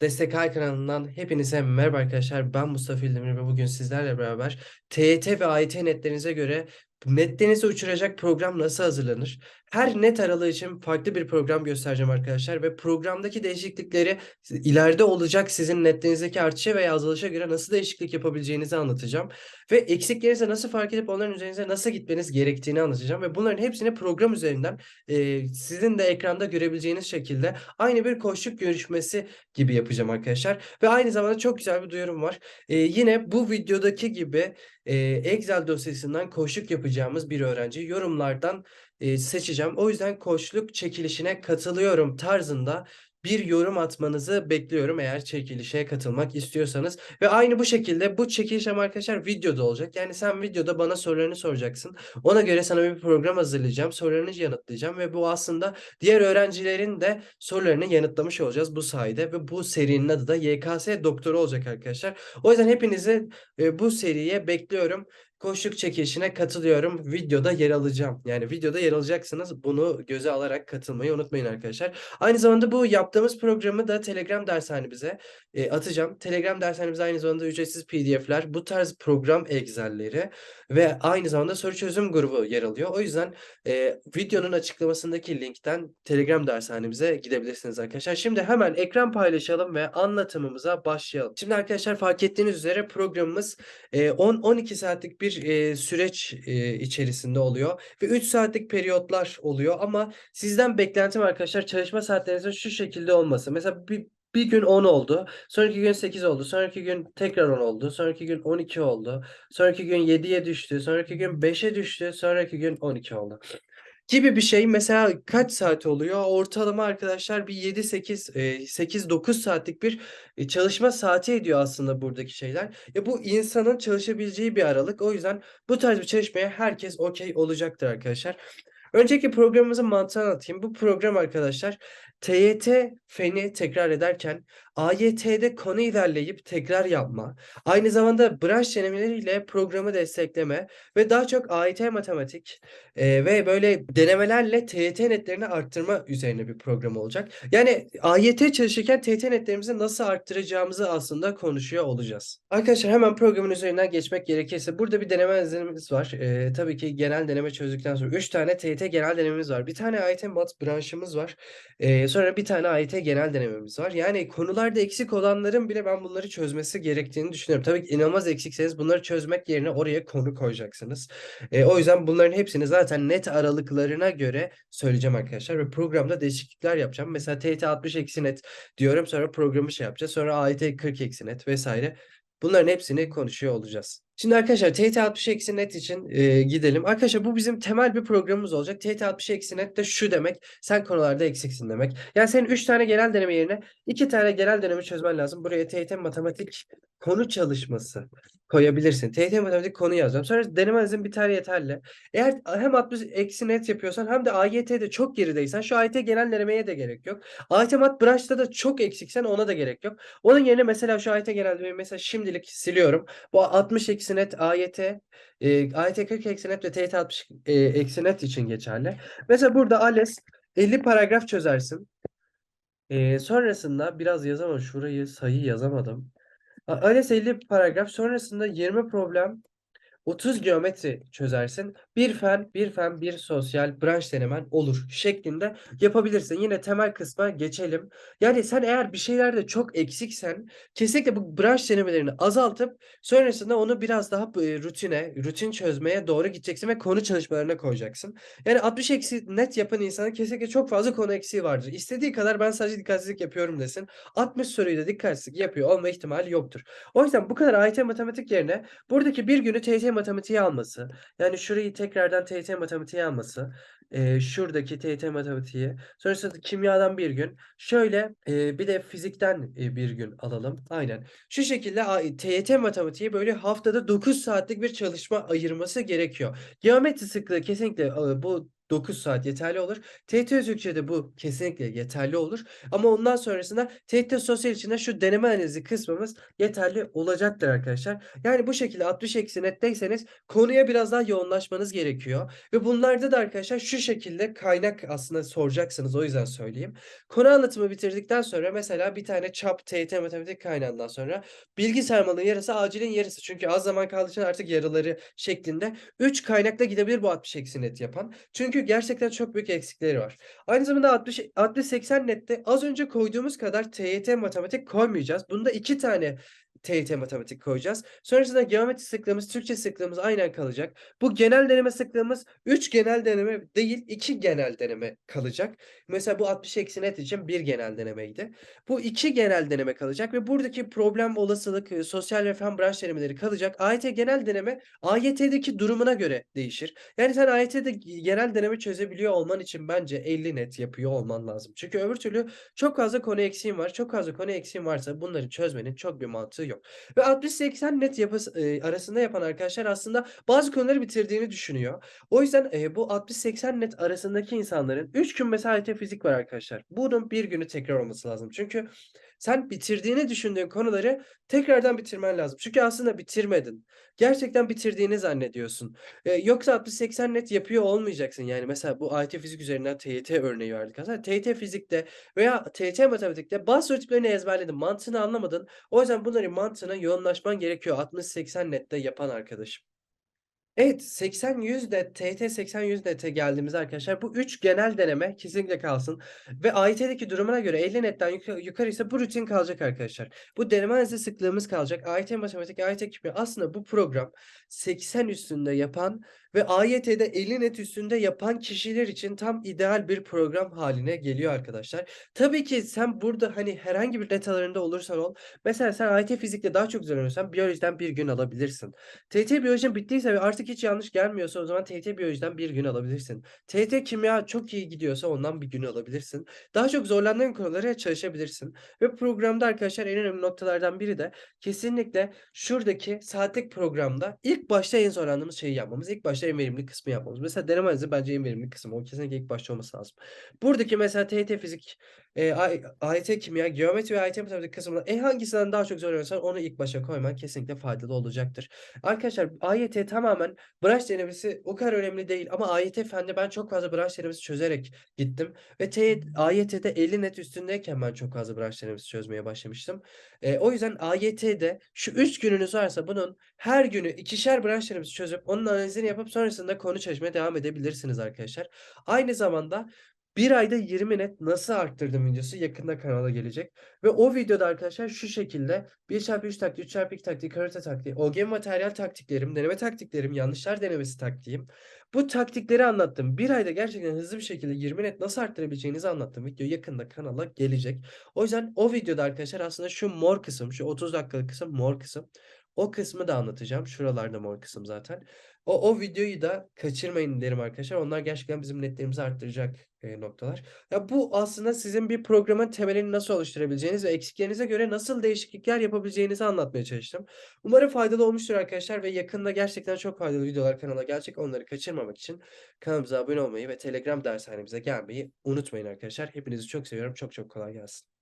Destek Ay kanalından hepinize merhaba arkadaşlar. Ben Mustafa İldemir ve bugün sizlerle beraber TYT ve AYT netlerinize göre netlerinizi uçuracak program nasıl hazırlanır? Her net aralığı için farklı bir program göstereceğim arkadaşlar ve programdaki değişiklikleri ileride olacak sizin netlerinizdeki artışa veya azalışa göre nasıl değişiklik yapabileceğinizi anlatacağım. Ve eksiklerinizi nasıl fark edip onların üzerinize nasıl gitmeniz gerektiğini anlatacağım ve bunların hepsini program üzerinden e, sizin de ekranda görebileceğiniz şekilde aynı bir koşluk görüşmesi gibi yapacağım arkadaşlar. Ve aynı zamanda çok güzel bir duyurum var. E, yine bu videodaki gibi Excel dosyasından koşluk yapacağımız bir öğrenci yorumlardan seçeceğim. O yüzden koçluk çekilişine katılıyorum tarzında bir yorum atmanızı bekliyorum eğer çekilişe katılmak istiyorsanız. Ve aynı bu şekilde bu çekiliş ama arkadaşlar videoda olacak. Yani sen videoda bana sorularını soracaksın. Ona göre sana bir program hazırlayacağım. Sorularını yanıtlayacağım ve bu aslında diğer öğrencilerin de sorularını yanıtlamış olacağız bu sayede. Ve bu serinin adı da YKS Doktoru olacak arkadaşlar. O yüzden hepinizi e, bu seriye bekliyorum koşuk çekilişine katılıyorum. Videoda yer alacağım. Yani videoda yer alacaksınız. Bunu göze alarak katılmayı unutmayın arkadaşlar. Aynı zamanda bu yaptığımız programı da Telegram dershanemize e, atacağım. Telegram dershanemize aynı zamanda ücretsiz PDF'ler, bu tarz program Excel'leri ve aynı zamanda soru çözüm grubu yer alıyor. O yüzden e, videonun açıklamasındaki linkten Telegram dershanemize gidebilirsiniz arkadaşlar. Şimdi hemen ekran paylaşalım ve anlatımımıza başlayalım. Şimdi arkadaşlar fark ettiğiniz üzere programımız e, 10-12 saatlik bir e, süreç e, içerisinde oluyor ve 3 saatlik periyotlar oluyor ama sizden beklentim arkadaşlar çalışma saatlerinizin şu şekilde olması. Mesela bir bir gün 10 oldu. Sonraki gün 8 oldu. Sonraki gün tekrar 10 oldu. Sonraki gün 12 oldu. Sonraki gün 7'ye düştü. Sonraki gün 5'e düştü. Sonraki gün 12 oldu. Gibi bir şey. Mesela kaç saat oluyor? Ortalama arkadaşlar bir 7-8 8-9 saatlik bir e, çalışma saati ediyor aslında buradaki şeyler. Ya bu insanın çalışabileceği bir aralık. O yüzden bu tarz bir çalışmaya herkes okey olacaktır arkadaşlar. Önceki programımızın mantığını anlatayım. Bu program arkadaşlar TYT feni tekrar ederken AYT'de konu ilerleyip tekrar yapma, aynı zamanda branş denemeleriyle programı destekleme ve daha çok AYT matematik e, ve böyle denemelerle TYT netlerini arttırma üzerine bir program olacak. Yani AYT çalışırken TYT netlerimizi nasıl arttıracağımızı aslında konuşuyor olacağız. Arkadaşlar hemen programın üzerinden geçmek gerekirse burada bir deneme izlenimiz var. E, tabii ki genel deneme çözdükten sonra 3 tane TYT genel denememiz var. Bir tane AYT mat branşımız var. E, sonra bir tane AYT genel denememiz var. Yani konularda eksik olanların bile ben bunları çözmesi gerektiğini düşünüyorum. Tabii ki inanılmaz eksikseniz bunları çözmek yerine oraya konu koyacaksınız. E, o yüzden bunların hepsini zaten net aralıklarına göre söyleyeceğim arkadaşlar ve programda değişiklikler yapacağım. Mesela TYT 60 eksi net diyorum sonra programı şey yapacağız. Sonra AYT 40 eksi net vesaire. Bunların hepsini konuşuyor olacağız. Şimdi arkadaşlar TYT 60 eksi net için e, gidelim. Arkadaşlar bu bizim temel bir programımız olacak. TYT 60 eksi net de şu demek. Sen konularda eksiksin demek. Yani senin 3 tane genel deneme yerine 2 tane genel deneme çözmen lazım. Buraya TYT matematik konu çalışması koyabilirsin. TYT matematik konu yazacağım. Sonra deneme bir tane yeterli. Eğer hem 60 eksi net yapıyorsan hem de AYT'de çok gerideysen şu AYT genel denemeye de gerek yok. AYT mat branşta da çok eksiksen ona da gerek yok. Onun yerine mesela şu AYT genel denemeyi mesela şimdilik siliyorum. Bu 60 eksi net AYT e, AYT 40 eksi net ve TYT 60 e, eksi net için geçerli. Mesela burada ALES 50 paragraf çözersin. E, sonrasında biraz yazamam. Şurayı sayı yazamadım. ALES 50 paragraf. Sonrasında 20 problem 30 geometri çözersin. Bir fen, bir fen, bir sosyal branş denemen olur şeklinde yapabilirsin. Yine temel kısma geçelim. Yani sen eğer bir şeylerde çok eksiksen kesinlikle bu branş denemelerini azaltıp sonrasında onu biraz daha e, rutine, rutin çözmeye doğru gideceksin ve konu çalışmalarına koyacaksın. Yani 60 eksi net yapan insanın kesinlikle çok fazla konu eksiği vardır. İstediği kadar ben sadece dikkatsizlik yapıyorum desin. 60 soruyu da dikkatsizlik yapıyor olma ihtimali yoktur. O yüzden bu kadar AYT matematik yerine buradaki bir günü TYT matematiği alması, yani şurayı tekrardan TYT matematiği alması, eee, şuradaki TYT matematiği, sonrasında kimyadan bir gün, şöyle eee, bir de fizikten eee, bir gün alalım. Aynen. Şu şekilde TYT matematiği böyle haftada 9 saatlik bir çalışma ayırması gerekiyor. Geometri sıklığı kesinlikle e, bu 9 saat yeterli olur. TYT Türkçe'de bu kesinlikle yeterli olur ama ondan sonrasında TYT Sosyal için de şu deneme analizi kısmımız yeterli olacaktır arkadaşlar. Yani bu şekilde 60 eksi netteyseniz konuya biraz daha yoğunlaşmanız gerekiyor ve bunlarda da arkadaşlar şu şekilde kaynak aslında soracaksınız o yüzden söyleyeyim. Konu anlatımı bitirdikten sonra mesela bir tane çap TYT matematik kaynağından sonra bilgi sarmalının yarısı acilin yarısı. Çünkü az zaman kaldığı için artık yarıları şeklinde 3 kaynakla gidebilir bu 60 eksi net yapan. Çünkü gerçekten çok büyük eksikleri var. Aynı zamanda 60 60-80 nette az önce koyduğumuz kadar TYT matematik koymayacağız. Bunda 2 tane TYT matematik koyacağız. Sonrasında geometri sıklığımız, Türkçe sıklığımız aynen kalacak. Bu genel deneme sıklığımız 3 genel deneme değil 2 genel deneme kalacak. Mesela bu 60 eksi net için bir genel denemeydi. Bu 2 genel deneme kalacak ve buradaki problem olasılık, eee, sosyal ve fen branş denemeleri kalacak. AYT genel deneme AYT'deki durumuna göre değişir. Yani sen AYT'de genel deneme çözebiliyor olman için bence 50 net yapıyor olman lazım. Çünkü öbür türlü çok fazla konu eksiğin var. Çok fazla konu eksiğin varsa bunları çözmenin çok bir mantığı yok. Ve 60-80 net yapıs eee, arasında yapan arkadaşlar aslında bazı konuları bitirdiğini düşünüyor. O yüzden, eee, bu 60-80 net arasındaki insanların 3 gün mesela fizik var arkadaşlar. Bunun 1 günü tekrar olması lazım. Çünkü sen bitirdiğini düşündüğün konuları tekrardan bitirmen lazım. Çünkü aslında bitirmedin. Gerçekten bitirdiğini zannediyorsun. Eee, yoksa 60-80 net yapıyor olmayacaksın. Yani mesela bu AYT fizik üzerinden TYT örneği verdik aslında. TYT fizikte veya TYT matematikte bazı soru ezberledin, mantığını anlamadın. O yüzden bunların mantığına yoğunlaşman gerekiyor 60-80 nette yapan arkadaşım. Evet, 80-100 net, TYT 80-100 nete geldiğimizde arkadaşlar bu 3 genel deneme kesinlikle kalsın ve AYT'deki durumuna göre 50 netten yuka yukarıysa bu rutin kalacak arkadaşlar. Bu deneme analizi sıklığımız kalacak. AYT matematik, AYT kimya aslında bu program 80 üstünde yapan ve AYT'de 50 net üstünde yapan kişiler için tam ideal bir program hâline geliyor arkadaşlar. Tabii ki sen burada, hani, herhangi bir net olursan ol, mesela sen AYT fizikte daha çok zorlanıyorsan biyolojiden 1 gün alabilirsin. TYT biyolojin bittiyse ve artık hiç yanlış gelmiyorsa o zaman TYT biyolojiden 1 gün alabilirsin. TYT kimya çok iyi gidiyorsa ondan 1 gün alabilirsin. Daha çok zorlandığın konulara çalışabilirsin ve programda arkadaşlar en önemli noktalardan biri de kesinlikle şuradaki saatlik programda ilk başta en zorlandığımız şeyi yapmamız. İlk başta en verimli kısmı yapmamız. Mesela deneme analizi bence en verimli kısım. O kesinlikle ilk başta olması lazım. Buradaki mesela TYT fizik, ay AYT kimya, geometri ve AYT matematik kısmında en hangisinden daha çok zorlanıyorsan onu ilk başa koyman kesinlikle faydalı olacaktır. Arkadaşlar AYT tamamen branş denemesi o kadar önemli değil ama AYT fende ben çok fazla branş denemesi çözerek gittim ve T AYT'de 50 net üstündeyken ben çok fazla branş denemesi çözmeye başlamıştım. Eee, o yüzden AYT'de şu 3 gününüz varsa bunun her günü 2'şer branş denemesi çözüp onun analizini yapıp sonrasında konu çalışmaya devam edebilirsiniz arkadaşlar. Aynı zamanda 1 ayda 20 net nasıl arttırdım videosu yakında kanala gelecek ve o videoda arkadaşlar şu şekilde 1x3 taktiği, 3x2 taktiği, karate taktiği, OGM materyal taktiklerim, deneme taktiklerim, yanlışlar denemesi taktiğim. Bu taktikleri anlattım. 1 ayda gerçekten hızlı bir şekilde 20 net nasıl arttırabileceğinizi anlattığım video yakında kanala gelecek. O yüzden o videoda arkadaşlar aslında şu mor kısım, şu 30 dakikalık kısım mor kısım. O kısmı da anlatacağım. Şuralarda mor kısım zaten. O o videoyu da kaçırmayın derim arkadaşlar. Onlar gerçekten bizim netlerimizi arttıracak, eee, noktalar. Ya, bu aslında sizin bir programın temelini nasıl oluşturabileceğiniz ve eksiklerinize göre nasıl değişiklikler yapabileceğinizi anlatmaya çalıştım. Umarım faydalı olmuştur arkadaşlar ve yakında gerçekten çok faydalı videolar kanala gelecek. Onları kaçırmamak için kanalımıza abone olmayı ve Telegram dershanemize gelmeyi unutmayın arkadaşlar. Hepinizi çok seviyorum. Çok çok kolay gelsin.